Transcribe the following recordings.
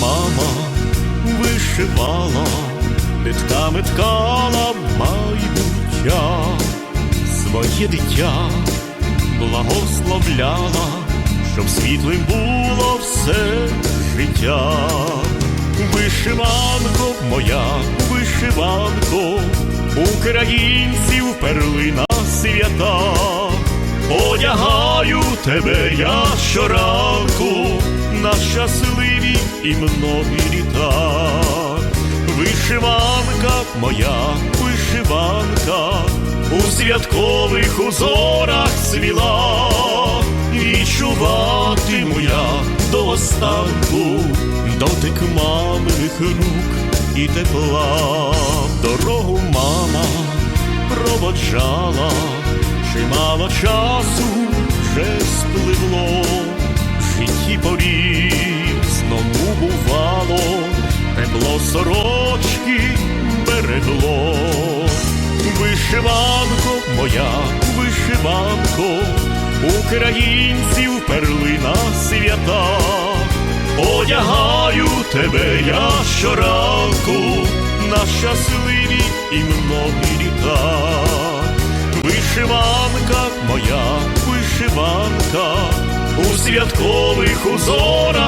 мама вишивала, нитками ткала майбуття, своє дитя благословляла, щоб світлим було все життя. Вишиванко моя, вишиванко, українців перлина свята, одягаю тебе я щоранку на щасливі і многі літа. Вишиванка моя, вишиванка, у святкових узорах свіла, відчуватиму я до останку дотик маминих рук і тепла. Дорогу мама проводжала, чимало часу вже спливло, сорочки берегло. Вишиванко моя, вишиванко, українців перлина свята, одягаю тебе я щоранку на щасливі і многі літа. Вишиванка моя, вишиванка, у святкових узорах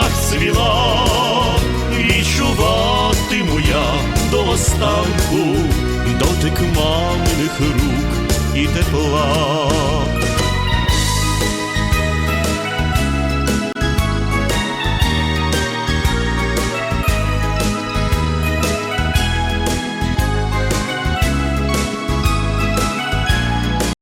до останку дотик маминих рук і тепла.